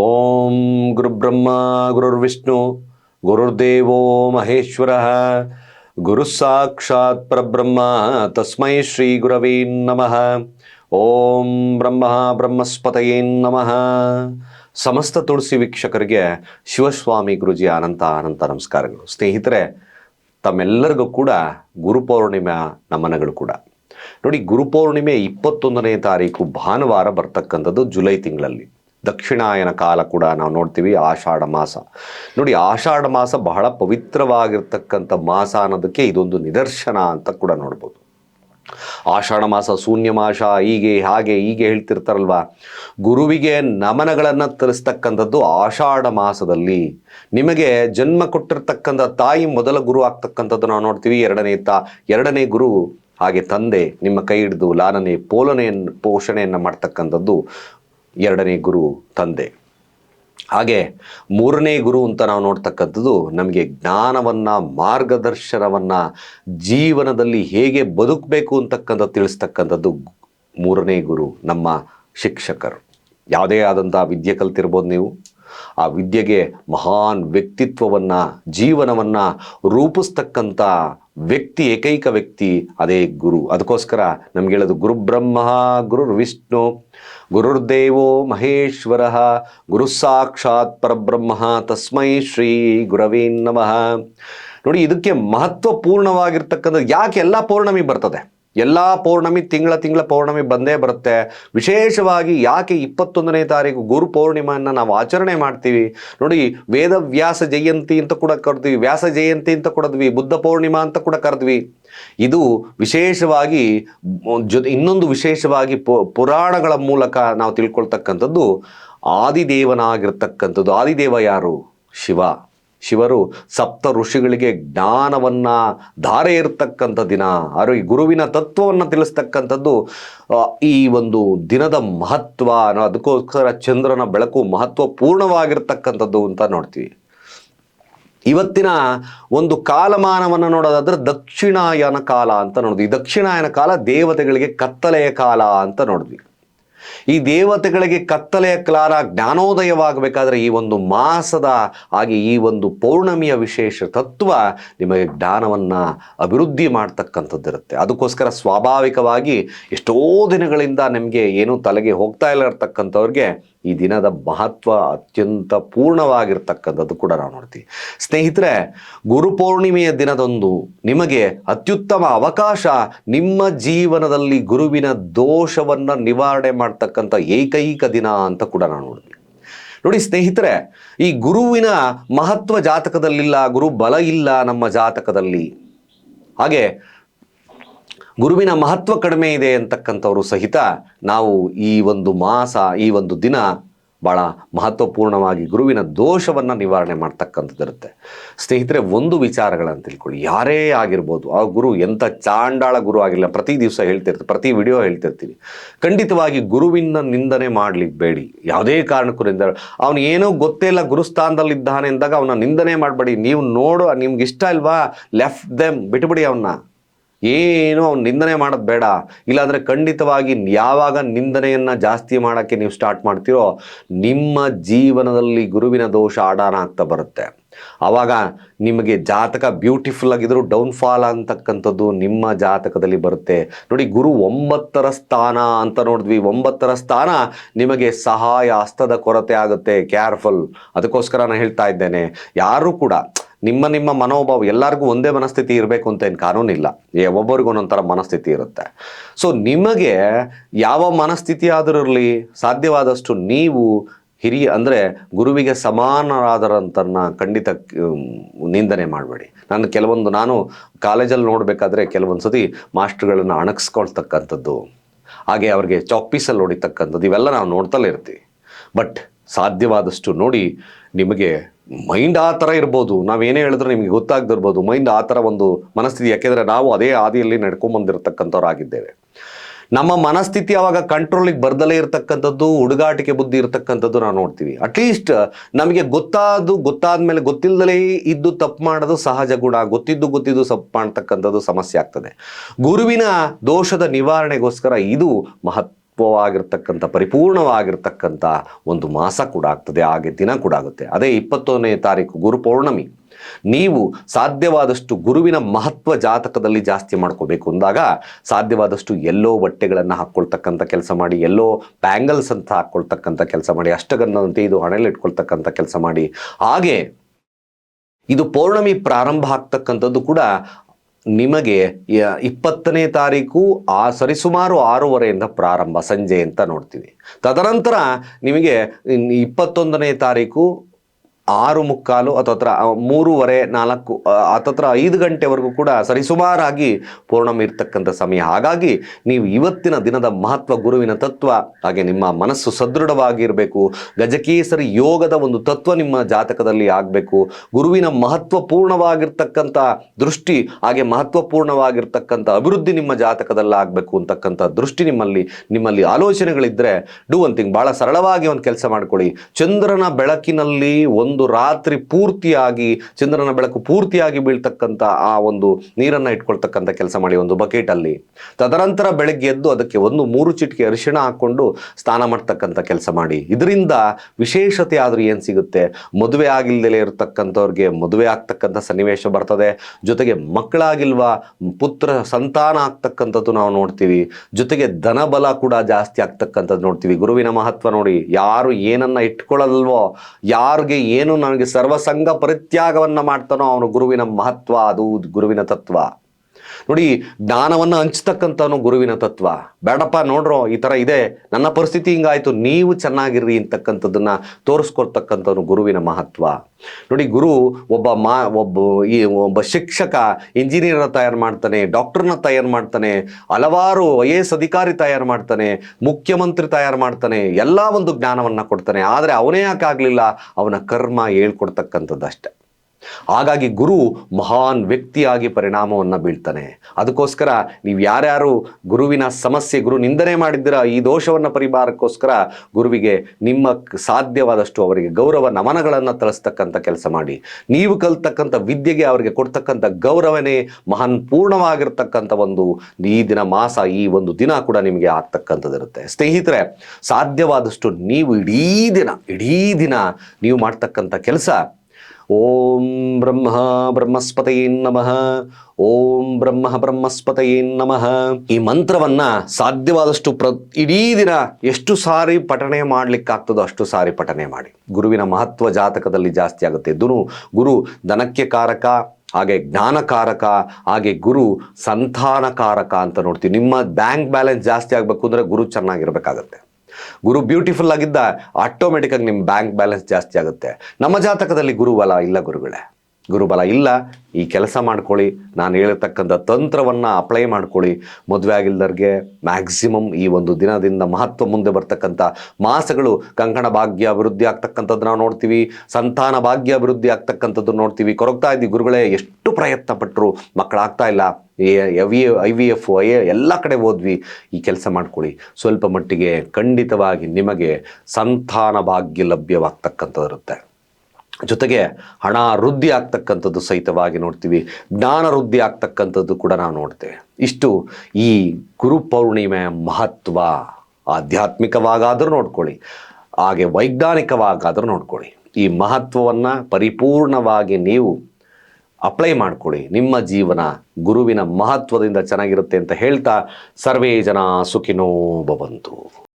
ಓಂ ಗುರುಬ್ರಹ್ಮ ಗುರುರ್ವಿಷ್ಣು ಗುರುರ್ದೇವೋ ಮಹೇಶ್ವರ ಗುರು ಸಾಕ್ಷಾತ್ ಪರಬ್ರಹ್ಮ ತಸ್ಮೈ ಶ್ರೀ ಗುರವೇ ನಮಃ ಓಂ ಬ್ರಹ್ಮ ಬ್ರಹ್ಮಸ್ಪತಯೇ ನಮಃ ಸಮಸ್ತ ತುಳಸಿ ವೀಕ್ಷಕರಿಗೆ ಶಿವಸ್ವಾಮಿ ಗುರುಜಿ ಅನಂತ ಅನಂತ ನಮಸ್ಕಾರಗಳು. ಸ್ನೇಹಿತರೆ, ತಮ್ಮೆಲ್ಲರಿಗೂ ಕೂಡ ಗುರುಪೌರ್ಣಿಮೆ ನಮನಗಳು ಕೂಡ. ನೋಡಿ ಗುರುಪೌರ್ಣಿಮೆ ಇಪ್ಪತ್ತೊಂದನೇ ತಾರೀಕು ಭಾನುವಾರ ಬರ್ತಕ್ಕಂಥದ್ದು ಜುಲೈ ತಿಂಗಳಲ್ಲಿ. ದಕ್ಷಿಣಾಯನ ಕಾಲ ಕೂಡ ನಾವು ನೋಡ್ತೀವಿ, ಆಷಾಢ ಮಾಸ. ನೋಡಿ, ಆಷಾಢ ಮಾಸ ಬಹಳ ಪವಿತ್ರವಾಗಿರ್ತಕ್ಕಂಥ ಮಾಸ ಅನ್ನೋದಕ್ಕೆ ಇದೊಂದು ನಿದರ್ಶನ ಅಂತ ಕೂಡ ನೋಡ್ಬೋದು. ಆಷಾಢ ಮಾಸ ಶೂನ್ಯ ಮಾಸ, ಹೀಗೆ, ಹಾಗೆ, ಹೀಗೆ ಹೇಳ್ತಿರ್ತಾರಲ್ವಾ. ಗುರುವಿಗೆ ನಮನಗಳನ್ನು ತರಿಸ್ತಕ್ಕಂಥದ್ದು ಆಷಾಢ ಮಾಸದಲ್ಲಿ. ನಿಮಗೆ ಜನ್ಮ ಕೊಟ್ಟಿರ್ತಕ್ಕಂಥ ತಾಯಿ ಮೊದಲ ಗುರು ಆಗ್ತಕ್ಕಂಥದ್ದು ನಾವು ನೋಡ್ತೀವಿ, ಎರಡನೇ ತಾ, ಎರಡನೇ ಗುರು, ಹಾಗೆ ತಂದೆ, ನಿಮ್ಮ ಕೈ ಹಿಡಿದು ಲಾಲನೆ, ಪೋಲನೆಯನ್ನು, ಪೋಷಣೆಯನ್ನು ಮಾಡ್ತಕ್ಕಂಥದ್ದು ಎರಡನೇ ಗುರು ತಂದೆ. ಹಾಗೆ ಮೂರನೇ ಗುರು ಅಂತ ನಾವು ನೋಡ್ತಕ್ಕಂಥದ್ದು ನಮಗೆ ಜ್ಞಾನವನ್ನು, ಮಾರ್ಗದರ್ಶನವನ್ನು, ಜೀವನದಲ್ಲಿ ಹೇಗೆ ಬದುಕಬೇಕು ಅಂತಕ್ಕಂಥ ತಿಳಿಸ್ತಕ್ಕಂಥದ್ದು ಮೂರನೇ ಗುರು ನಮ್ಮ ಶಿಕ್ಷಕರು. ಯಾವುದೇ ಆದಂಥ ವಿದ್ಯೆ ಕಲ್ತಿರ್ಬೋದು ನೀವು. ಆ ವಿದ್ಯೆಗೆ ಮಹಾನ್ ವ್ಯಕ್ತಿತ್ವವನ್ನು, ಜೀವನವನ್ನು ರೂಪಿಸ್ತಕ್ಕಂಥ ವ್ಯಕ್ತಿ, ಏಕೈಕ ವ್ಯಕ್ತಿ ಅದೇ ಗುರು. ಅದಕ್ಕೋಸ್ಕರ ನಮ್ಗೆ ಹೇಳೋದು ಗುರುಬ್ರಹ್ಮ ಗುರುರ್ ವಿಷ್ಣು ಗುರುರ್ದೇವೋ ಮಹೇಶ್ವರ ಗುರು ಸಾಕ್ಷಾತ್ ಪರಬ್ರಹ್ಮ, ತಸ್ಮೈ ಶ್ರೀ ಗುರವೇ ನಮಃ. ನೋಡಿ, ಇದಕ್ಕೆ ಮಹತ್ವಪೂರ್ಣವಾಗಿರ್ತಕ್ಕಂಥ ಯಾಕೆ ಎಲ್ಲ ಪೌರ್ಣಮಿ ಬರ್ತದೆ? ಎಲ್ಲ ಪೌರ್ಣಮಿ ತಿಂಗಳ ತಿಂಗಳ ಪೌರ್ಣಮಿ ಬಂದೇ ಬರುತ್ತೆ. ವಿಶೇಷವಾಗಿ ಯಾಕೆ ಇಪ್ಪತ್ತೊಂದನೇ ತಾರೀಕು ಗುರು ಪೌರ್ಣಿಮೆಯನ್ನು ನಾವು ಆಚರಣೆ ಮಾಡ್ತೀವಿ? ನೋಡಿ, ವೇದ ವ್ಯಾಸ ಜಯಂತಿ ಅಂತ ಕೂಡ ಕರೆದ್ವಿ, ವ್ಯಾಸ ಜಯಂತಿ ಅಂತ ಕೊಡದ್ವಿ ಬುದ್ಧ ಪೌರ್ಣಿಮಾ ಅಂತ ಕೂಡ ಕರೆದ್ವಿ. ಇದು ವಿಶೇಷವಾಗಿ ಜೊತೆ ಇನ್ನೊಂದು ವಿಶೇಷವಾಗಿ ಪುರಾಣಗಳ ಮೂಲಕ ನಾವು ತಿಳ್ಕೊಳ್ತಕ್ಕಂಥದ್ದು ಆದಿದೇವನಾಗಿರ್ತಕ್ಕಂಥದ್ದು. ಆದಿದೇವ ಯಾರು? ಶಿವ. ಶಿವರು ಸಪ್ತ ಋಷಿಗಳಿಗೆ ಜ್ಞಾನವನ್ನು ಧಾರೆ ಇರತಕ್ಕಂಥ ದಿನ. ಅವರು ಈ ಗುರುವಿನ ತತ್ವವನ್ನು ತಿಳಿಸ್ತಕ್ಕಂಥದ್ದು ಈ ಒಂದು ದಿನದ ಮಹತ್ವ. ಅದಕ್ಕೋಸ್ಕರ ಚಂದ್ರನ ಬೆಳಕು ಮಹತ್ವಪೂರ್ಣವಾಗಿರ್ತಕ್ಕಂಥದ್ದು ಅಂತ ನೋಡ್ತೀವಿ. ಇವತ್ತಿನ ಒಂದು ಕಾಲಮಾನವನ್ನು ನೋಡೋದಾದ್ರೆ ದಕ್ಷಿಣಾಯನ ಕಾಲ ಅಂತ ನೋಡಿದ್ವಿ ದಕ್ಷಿಣಾಯನ ಕಾಲ ದೇವತೆಗಳಿಗೆ ಕತ್ತಲೆಯ ಕಾಲ ಅಂತ ನೋಡಿದ್ವಿ ಈ ದೇವತೆಗಳಿಗೆ ಕತ್ತಲೆಯ ಕ್ಲಾರ ಜ್ಞಾನೋದಯವಾಗಬೇಕಾದ್ರೆ ಈ ಒಂದು ಮಾಸದ ಹಾಗೆ ಈ ಒಂದು ಪೌರ್ಣಮಿಯ ವಿಶೇಷ ತತ್ವ ನಿಮಗೆ ಜ್ಞಾನವನ್ನು ಅಭಿವೃದ್ಧಿ ಮಾಡ್ತಕ್ಕಂಥದ್ದಿರುತ್ತೆ. ಅದಕ್ಕೋಸ್ಕರ ಸ್ವಾಭಾವಿಕವಾಗಿ ಎಷ್ಟೋ ದಿನಗಳಿಂದ ನಿಮಗೆ ಏನು ತಲೆಗೆ ಹೋಗ್ತಾ ಇಲ್ಲ ಇರ್ತಕ್ಕಂಥವ್ರಿಗೆ ಈ ದಿನದ ಮಹತ್ವ ಅತ್ಯಂತ ಪೂರ್ಣವಾಗಿರ್ತಕ್ಕಂಥದ್ದು ಕೂಡ ನಾವು ನೋಡ್ತೀವಿ. ಸ್ನೇಹಿತರೆ ಗುರುಪೌರ್ಣಿಮೆಯ ದಿನದಂದು ನಿಮಗೆ ಅತ್ಯುತ್ತಮ ಅವಕಾಶ ನಿಮ್ಮ ಜೀವನದಲ್ಲಿ ಗುರುವಿನ ದೋಷವನ್ನು ನಿವಾರಣೆ ಮಾಡ್ತಕ್ಕಂಥ ಏಕೈಕ ದಿನ ಅಂತ ಕೂಡ ನಾವು ನೋಡ್ತೀವಿ. ನೋಡಿ ಸ್ನೇಹಿತರೆ, ಈ ಗುರುವಿನ ಮಹತ್ವ ಜಾತಕದಲ್ಲಿಲ್ಲ, ಗುರು ಬಲ ಇಲ್ಲ ನಮ್ಮ ಜಾತಕದಲ್ಲಿ. ಹಾಗೆ ಗುರುವಿನ ಮಹತ್ವ ಕಡಿಮೆ ಇದೆ ಅಂತಕ್ಕಂಥವರು ಸಹಿತ ನಾವು ಈ ಒಂದು ಮಾಸ, ಈ ಒಂದು ದಿನ ಭಾಳ ಮಹತ್ವಪೂರ್ಣವಾಗಿ ಗುರುವಿನ ದೋಷವನ್ನು ನಿವಾರಣೆ ಮಾಡ್ತಕ್ಕಂಥದ್ದಿರುತ್ತೆ ಸ್ನೇಹಿತರೆ, ಒಂದು ವಿಚಾರಗಳನ್ನು ತಿಳ್ಕೊಳ್ಳಿ. ಯಾರೇ ಆಗಿರ್ಬೋದು, ಆ ಗುರು ಎಂಥ ಚಾಂಡಾಳ ಗುರು ಆಗಿಲ್ಲ. ಪ್ರತಿ ದಿವಸ ಹೇಳ್ತಿರ್ತೀವಿ ಪ್ರತಿ ವಿಡಿಯೋ ಹೇಳ್ತಿರ್ತೀವಿ ಖಂಡಿತವಾಗಿ ಗುರುವಿನ ನಿಂದನೆ ಮಾಡಲಿಕ್ಕೆ ಬೇಡಿ. ಯಾವುದೇ ಕಾರಣಕ್ಕೂ ನಿಂದ ಅವನು ಏನೋ ಗೊತ್ತೇ ಇಲ್ಲ ಗುರುಸ್ಥಾನದಲ್ಲಿದ್ದಾನೆ ಅಂದಾಗ ಅವನ ನಿಂದನೆ ಮಾಡಬೇಡಿ. ನೀವು ನೋಡು, ನಿಮ್ಗೆ ಇಷ್ಟ ಇಲ್ವಾ? ಲೆಫ್ಟ್ ದೆಮ್ ಬಿಟ್ಬಿಡಿ ಅವನ್ನ ಏನು ಅವ್ನು ನಿಂದನೆ ಮಾಡೋದು ಬೇಡ. ಇಲ್ಲಾಂದರೆ ಖಂಡಿತವಾಗಿ ಯಾವಾಗ ನಿಂದನೆಯನ್ನು ಜಾಸ್ತಿ ಮಾಡೋಕ್ಕೆ ನೀವು ಸ್ಟಾರ್ಟ್ ಮಾಡ್ತೀರೋ, ನಿಮ್ಮ ಜೀವನದಲ್ಲಿ ಗುರುವಿನ ದೋಷ ಆಡಾನ ಆಗ್ತಾ ಬರುತ್ತೆ. ಆವಾಗ ನಿಮಗೆ ಜಾತಕ ಬ್ಯೂಟಿಫುಲ್ ಆಗಿದ್ರು ಡೌನ್ಫಾಲ್ ಅಂತಕ್ಕಂಥದ್ದು ನಿಮ್ಮ ಜಾತಕದಲ್ಲಿ ಬರುತ್ತೆ. ನೋಡಿ, ಗುರು ಒಂಬತ್ತರ ಸ್ಥಾನ ಅಂತ ನೋಡಿದ್ವಿ. ಒಂಬತ್ತರ ಸ್ಥಾನ ನಿಮಗೆ ಸಹಾಯ ಹಸ್ತದ ಕೊರತೆ ಆಗುತ್ತೆ. ಕೇರ್ಫುಲ್ ಅದಕ್ಕೋಸ್ಕರ ನಾನು ಹೇಳ್ತಾ ಇದ್ದೇನೆ. ಯಾರೂ ಕೂಡ ನಿಮ್ಮ ನಿಮ್ಮ ಮನೋಭಾವ ಎಲ್ಲರಿಗೂ ಒಂದೇ ಮನಸ್ಥಿತಿ ಇರಬೇಕು ಅಂತ ಏನು ಕಾನೂನಿಲ್ಲ ಒಬ್ಬರಿಗೂ ಒಂದೊಂಥರ ಮನಸ್ಥಿತಿ ಇರುತ್ತೆ. ಸೊ ನಿಮಗೆ ಯಾವ ಮನಸ್ಥಿತಿ ಆದರೂ ಇರಲಿ, ಸಾಧ್ಯವಾದಷ್ಟು ನೀವು ಹಿರಿಯ ಅಂದರೆ ಗುರುವಿಗೆ ಸಮಾನರಾದರಂತನ್ನ ಖಂಡಿತ ನಿಂದನೆ ಮಾಡಬೇಡಿ. ನಾನು ಕೆಲವೊಂದು, ನಾನು ಕಾಲೇಜಲ್ಲಿ ನೋಡಬೇಕಾದ್ರೆ ಕೆಲವೊಂದು ಸತಿ ಮಾಸ್ಟ್ರುಗಳನ್ನು ಅಣಗಿಸ್ಕೊಳ್ತಕ್ಕಂಥದ್ದು, ಹಾಗೆ ಅವ್ರಿಗೆ ಚಾಕ್ಪೀಸಲ್ಲಿ ಹೊಡಿತಕ್ಕಂಥದ್ದು, ಇವೆಲ್ಲ ನಾವು ನೋಡ್ತಲೇ ಇರ್ತೀವಿ. ಬಟ್ ಸಾಧ್ಯವಾದಷ್ಟು ನೋಡಿ ನಿಮಗೆ ಮೈಂಡ್ ಆ ಥರ ಇರ್ಬೋದು. ನಾವೇನೇ ಹೇಳಿದ್ರು ನಿಮಗೆ ಗೊತ್ತಾಗ್ದಿರ್ಬೋದು ಮೈಂಡ್ ಆ ಥರ ಒಂದು ಮನಸ್ಥಿತಿ. ಯಾಕೆಂದರೆ ನಾವು ಅದೇ ಹಾದಿಯಲ್ಲಿ ನಡ್ಕೊಂಬಂದಿರತಕ್ಕಂಥವ್ರಾಗಿದ್ದೇವೆ ನಮ್ಮ ಮನಸ್ಥಿತಿ ಅವಾಗ ಕಂಟ್ರೋಲಿಗೆ ಬರ್ದಲೇ ಇರತಕ್ಕಂಥದ್ದು, ಹುಡುಗಾಟಿಕೆ ಬುದ್ಧಿ ಇರತಕ್ಕಂಥದ್ದು ನಾವು ನೋಡ್ತೀವಿ. ಅಟ್ಲೀಸ್ಟ್ ನಮಗೆ ಗೊತ್ತಾದು ಗೊತ್ತಾದ ಮೇಲೆ ಗೊತ್ತಿಲ್ಲದಲೇ ಇದ್ದು ತಪ್ಪು ಮಾಡೋದು ಸಹಜ ಗುಣ. ಗೊತ್ತಿದ್ದು ಗೊತ್ತಿದ್ದು ತಪ್ಪು ಮಾಡ್ತಕ್ಕಂಥದ್ದು ಸಮಸ್ಯೆ ಆಗ್ತದೆ. ಗುರುವಿನ ದೋಷದ ನಿವಾರಣೆಗೋಸ್ಕರ ಇದು ಮಹತ್ ಮಹತ್ವವಾಗಿರ್ತಕ್ಕಂಥ ಪರಿಪೂರ್ಣವಾಗಿರ್ತಕ್ಕಂಥ ಒಂದು ಮಾಸ ಕೂಡ ಆಗ್ತದೆ, ಹಾಗೆ ದಿನ ಕೂಡ ಆಗುತ್ತೆ. ಅದೇ ಇಪ್ಪತ್ತೊಂದನೇ ತಾರೀಕು ಗುರು ಪೌರ್ಣಮಿ. ನೀವು ಸಾಧ್ಯವಾದಷ್ಟು ಗುರುವಿನ ಮಹತ್ವ ಜಾತಕದಲ್ಲಿ ಜಾಸ್ತಿ ಮಾಡ್ಕೋಬೇಕು ಅಂದಾಗ ಸಾಧ್ಯವಾದಷ್ಟು ಎಲ್ಲೋ ಬಟ್ಟೆಗಳನ್ನು ಹಾಕ್ಕೊಳ್ತಕ್ಕಂಥ ಕೆಲಸ ಮಾಡಿ, ಎಲ್ಲೋ ಬ್ಯಾಂಗಲ್ಸ್ ಅಂತ ಹಾಕ್ಕೊಳ್ತಕ್ಕಂಥ ಕೆಲಸ ಮಾಡಿ ಅಷ್ಟಗನ್ನಂತೆ ಇದು ಹಣೆಯಲ್ಲಿ ಇಟ್ಕೊಳ್ತಕ್ಕಂಥ ಕೆಲಸ ಮಾಡಿ. ಹಾಗೆ ಇದು ಪೌರ್ಣಮಿ ಪ್ರಾರಂಭ ಆಗ್ತಕ್ಕಂಥದ್ದು ಕೂಡ ನಿಮಗೆ ಇಪ್ಪತ್ತನೇ ತಾರೀಕು ಆ ಸರಿಸುಮಾರು ಆರೂವರೆಯಿಂದ ಪ್ರಾರಂಭ ಸಂಜೆ ಅಂತ ನೋಡ್ತೀವಿ. ತದನಂತರ ನಿಮಗೆ ಇಪ್ಪತ್ತೊಂದನೇ ತಾರೀಕು ಆರು ಮುಕ್ಕಾಲು ಅಥವಾ ಮೂರುವರೆ ನಾಲ್ಕು ಅಥತ್ರ ಐದು ಗಂಟೆವರೆಗೂ ಕೂಡ ಸರಿಸುಮಾರಾಗಿ ಪೂರ್ಣಮಿ ಇರ್ತಕ್ಕಂಥ ಸಮಯ. ಹಾಗಾಗಿ ನೀವು ಇವತ್ತಿನ ದಿನದ ಮಹತ್ವ, ಗುರುವಿನ ತತ್ವ, ಹಾಗೆ ನಿಮ್ಮ ಮನಸ್ಸು ಸದೃಢವಾಗಿರಬೇಕು. ಗಜಕೇಸರಿ ಯೋಗದ ಒಂದು ತತ್ವ ನಿಮ್ಮ ಜಾತಕದಲ್ಲಿ ಆಗಬೇಕು. ಗುರುವಿನ ಮಹತ್ವಪೂರ್ಣವಾಗಿರ್ತಕ್ಕಂಥ ದೃಷ್ಟಿ, ಹಾಗೆ ಮಹತ್ವಪೂರ್ಣವಾಗಿರ್ತಕ್ಕಂಥ ಅಭಿವೃದ್ಧಿ ನಿಮ್ಮ ಜಾತಕದಲ್ಲಿ ಆಗಬೇಕು ಅಂತಕ್ಕಂಥ ದೃಷ್ಟಿ ನಿಮ್ಮಲ್ಲಿ ನಿಮ್ಮಲ್ಲಿ ಆಲೋಚನೆಗಳಿದ್ದರೆ ಡೂ ಒನ್ ಥಿಂಗ್ ಭಾಳ ಸರಳವಾಗಿ ಒಂದು ಕೆಲಸ ಮಾಡ್ಕೊಳ್ಳಿ. ಚಂದ್ರನ ಬೆಳಕಿನಲ್ಲಿ ಒಂದು ರಾತ್ರಿ ಪೂರ್ತಿಯಾಗಿ, ಚಂದ್ರನ ಬೆಳಕು ಪೂರ್ತಿಯಾಗಿ ಬೀಳ್ತಕ್ಕಂಥ ಆ ಒಂದು ನೀರನ್ನು ಇಟ್ಕೊಳ್ತಕ್ಕಂಥ ಕೆಲಸ ಮಾಡಿ ಒಂದು ಬಕೆಟಲ್ಲಿ ತದನಂತರ ಬೆಳಗ್ಗೆ ಎದ್ದು ಅದಕ್ಕೆ ಒಂದು ಮೂರು ಚಿಟಿಕೆ ಅರಿಶಿಣ ಹಾಕ್ಕೊಂಡು ಸ್ನಾನ ಮಾಡ್ತಕ್ಕಂಥ ಕೆಲಸ ಮಾಡಿ. ಇದರಿಂದ ವಿಶೇಷತೆ ಆದರೂ ಏನು ಸಿಗುತ್ತೆ? ಮದುವೆ ಆಗಿಲ್ದಲೇ ಇರತಕ್ಕಂಥವ್ರಿಗೆ ಮದುವೆ ಆಗ್ತಕ್ಕಂಥ ಸನ್ನಿವೇಶ ಬರ್ತದೆ. ಜೊತೆಗೆ ಮಕ್ಕಳಾಗಿಲ್ವಾ, ಪುತ್ರ ಸಂತಾನ ಆಗ್ತಕ್ಕಂಥದ್ದು ನಾವು ನೋಡ್ತೀವಿ. ಜೊತೆಗೆ ಧನಬಲ ಕೂಡ ಜಾಸ್ತಿ ಆಗ್ತಕ್ಕಂಥದ್ದು ನೋಡ್ತೀವಿ. ಗುರುವಿನ ಮಹತ್ವ ನೋಡಿ, ಯಾರು ಏನನ್ನ ಇಟ್ಕೊಳ್ಳಲ್ವೋ ಯಾರಿಗೆ ಏನು ನನಗೆ ಸರ್ವಸಂಗ ಪರಿತ್ಯಾಗವನ್ನು ಮಾಡ್ತಾನೋ ಅವನು ಗುರುವಿನ ಮಹತ್ವ ಅದು ಗುರುವಿನ ತತ್ವ. ನೋಡಿ, ಜ್ಞಾನವನ್ನು ಹಂಚ್ತಕ್ಕಂಥವನು ಗುರುವಿನ ತತ್ವ. ಬೇಡಪ್ಪ, ನೋಡ್ರೋ, ಈ ಥರ ಇದೆ. ನನ್ನ ಪರಿಸ್ಥಿತಿ ಹಿಂಗಾಯಿತು. ನೀವು ಚೆನ್ನಾಗಿರ್ರಿ ಅಂತಕ್ಕಂಥದ್ದನ್ನು ತೋರಿಸ್ಕೊಳ್ತಕ್ಕಂಥವನು ಗುರುವಿನ ಮಹತ್ವ. ನೋಡಿ, ಗುರು ಒಬ್ಬ ಮಾ, ಒಬ್ಬ, ಈ ಒಬ್ಬ ಶಿಕ್ಷಕ, ಇಂಜಿನಿಯರ್ನ ತಯಾರು ಮಾಡ್ತಾನೆ, ಡಾಕ್ಟರ್ನ ತಯಾರು ಮಾಡ್ತಾನೆ, ಹಲವಾರು ಐ ಎಸ್ ಅಧಿಕಾರಿ ತಯಾರು ಮಾಡ್ತಾನೆ, ಮುಖ್ಯಮಂತ್ರಿ ತಯಾರು ಮಾಡ್ತಾನೆ, ಎಲ್ಲ ಒಂದು ಜ್ಞಾನವನ್ನು ಕೊಡ್ತಾನೆ. ಆದರೆ ಅವನೇ ಯಾಕೆ ಆಗಲಿಲ್ಲ ಅವನ ಕರ್ಮ ಹೇಳ್ಕೊಡ್ತಕ್ಕಂಥದ್ದು ಅಷ್ಟೆ ಹಾಗಾಗಿ ಗುರು ಮಹಾನ್ ವ್ಯಕ್ತಿಯಾಗಿ ಪರಿಣಾಮವನ್ನು ಬೀಳ್ತಾನೆ. ಅದಕ್ಕೋಸ್ಕರ ನೀವು ಯಾರ್ಯಾರು ಗುರುವಿನ ಸಮಸ್ಯೆ, ಗುರು ನಿಂದನೆ ಮಾಡಿದ್ದೀರ, ಈ ದೋಷವನ್ನು ಪರಿಹಾರಕ್ಕೋಸ್ಕರ ಗುರುವಿಗೆ ನಿಮ್ಮ ಸಾಧ್ಯವಾದಷ್ಟು ಅವರಿಗೆ ಗೌರವ ನಮನಗಳನ್ನು ತಳಿಸ್ತಕ್ಕಂಥ ಕೆಲಸ ಮಾಡಿ. ನೀವು ಕಲ್ತಕ್ಕಂಥ ವಿದ್ಯೆಗೆ ಅವರಿಗೆ ಕೊಡ್ತಕ್ಕಂಥ ಗೌರವನೇ ಮಹಾನ್ ಪೂರ್ಣವಾಗಿರ್ತಕ್ಕಂಥ ಒಂದು ಈ ದಿನ ಮಾಸ, ಈ ಒಂದು ದಿನ ಕೂಡ ನಿಮಗೆ ಆಗ್ತಕ್ಕಂಥದ್ದಿರುತ್ತೆ. ಸ್ನೇಹಿತರೆ, ಸಾಧ್ಯವಾದಷ್ಟು ನೀವು ಇಡೀ ದಿನ ಇಡೀ ದಿನ ನೀವು ಮಾಡ್ತಕ್ಕಂಥ ಕೆಲಸ ಓಂ ಬ್ರಹ್ಮ ಬ್ರಹ್ಮಸ್ಪತಯೇ ನಮಃ. ಓಂ ಬ್ರಹ್ಮ ಬ್ರಹ್ಮಸ್ಪತಯೇ ನಮಃ. ಈ ಮಂತ್ರವನ್ನ ಸಾಧ್ಯವಾದಷ್ಟು ಪ್ರ, ಇಡೀ ದಿನ ಎಷ್ಟು ಸಾರಿ ಪಠಣೆ ಮಾಡ್ಲಿಕ್ಕಾಗ್ತದೋ ಅಷ್ಟು ಸಾರಿ ಪಠಣೆ ಮಾಡಿ. ಗುರುವಿನ ಮಹತ್ವ ಜಾತಕದಲ್ಲಿ ಜಾಸ್ತಿ ಆಗುತ್ತೆ. ದುನು, ಗುರು ದನಕ್ಕೆ ಕಾರಕ, ಹಾಗೆ ಜ್ಞಾನಕಾರಕ, ಹಾಗೆ ಗುರು ಸಂತಾನಕಾರಕ ಅಂತ ನೋಡ್ತೀವಿ. ನಿಮ್ಮ ಬ್ಯಾಂಕ್ ಬ್ಯಾಲೆನ್ಸ್ ಜಾಸ್ತಿ ಆಗಬೇಕು ಅಂದರೆ ಗುರು ಚೆನ್ನಾಗಿರ್ಬೇಕಾಗತ್ತೆ. ಗುರು ಬ್ಯೂಟಿಫುಲ್ ಆಗಿದ್ದ, ಆಟೋಮೆಟಿಕ್ ಆಗಿ ನಿಮ್ಮ ಬ್ಯಾಂಕ್ ಬ್ಯಾಲೆನ್ಸ್ ಜಾಸ್ತಿ ಆಗುತ್ತೆ. ನಮ್ಮ ಜಾತಕದಲ್ಲಿ ಗುರುಬಲ ಇಲ್ಲ ಗುರುಗಳೇ. ಗುರುಬಲ ಇಲ್ಲ, ಈ ಕೆಲಸ ಮಾಡ್ಕೊಳ್ಳಿ. ನಾನು ಹೇಳಿರ್ತಕ್ಕಂಥ ತಂತ್ರವನ್ನು ಅಪ್ಲೈ ಮಾಡ್ಕೊಳ್ಳಿ. ಮದುವೆ ಆಗಿಲ್ದವ್ರಿಗೆ ಮ್ಯಾಕ್ಸಿಮಮ್ ಈ ಒಂದು ದಿನದಿಂದ ಮಹತ್ವ ಮುಂದೆ ಬರ್ತಕ್ಕಂಥ ಮಾಸಗಳು, ಕಂಕಣ ಭಾಗ್ಯ ಅಭಿವೃದ್ಧಿ ಆಗ್ತಕ್ಕಂಥದ್ದು ನಾವು ನೋಡ್ತೀವಿ. ಸಂತಾನ ಭಾಗ್ಯ ಅಭಿವೃದ್ಧಿ ಆಗ್ತಕ್ಕಂಥದ್ದು ನೋಡ್ತೀವಿ. ಕೊರಗ್ತಾ ಇದ್ದೀವಿ ಗುರುಗಳೇ, ಎಷ್ಟು ಪ್ರಯತ್ನ ಪಟ್ಟರು ಮಕ್ಕಳಾಗ್ತಾ ಇಲ್ಲ. V I V, F I ಎಲ್ಲ ಕಡೆ ಹೋದ್ವಿ. ಈ ಕೆಲಸ ಮಾಡ್ಕೊಳ್ಳಿ. ಸ್ವಲ್ಪ ಮಟ್ಟಿಗೆ ಖಂಡಿತವಾಗಿ ನಿಮಗೆ ಸಂತಾನ ಭಾಗ್ಯ ಲಭ್ಯವಾಗ್ತಕ್ಕಂಥದ್ದು ಇರುತ್ತೆ ಜೊತೆಗೆ ಹಣ ವೃದ್ಧಿ ಆಗ್ತಕ್ಕಂಥದ್ದು ಸಹಿತವಾಗಿ ನೋಡ್ತೀವಿ. ಜ್ಞಾನ ವೃದ್ಧಿ ಆಗ್ತಕ್ಕಂಥದ್ದು ಕೂಡ ನಾವು ನೋಡ್ತೇವೆ. ಇಷ್ಟು ಈ ಗುರು ಪೌರ್ಣಿಮೆಯ ಮಹತ್ವ ಆಧ್ಯಾತ್ಮಿಕವಾಗಾದರೂ ನೋಡ್ಕೊಳ್ಳಿ. ಹಾಗೆ ವೈಜ್ಞಾನಿಕವಾಗಾದರೂ ನೋಡ್ಕೊಳ್ಳಿ. ಈ ಮಹತ್ವವನ್ನು ಪರಿಪೂರ್ಣವಾಗಿ ನೀವು ಅಪ್ಲೈ ಮಾಡ್ಕೊಳ್ಳಿ. ನಿಮ್ಮ ಜೀವನ ಗುರುವಿನ ಮಹತ್ವದಿಂದ ಚೆನ್ನಾಗಿರುತ್ತೆ ಅಂತ ಹೇಳ್ತಾ ಸರ್ವೇ ಜನ ಸುಖಿನೋ ಭವಂತು.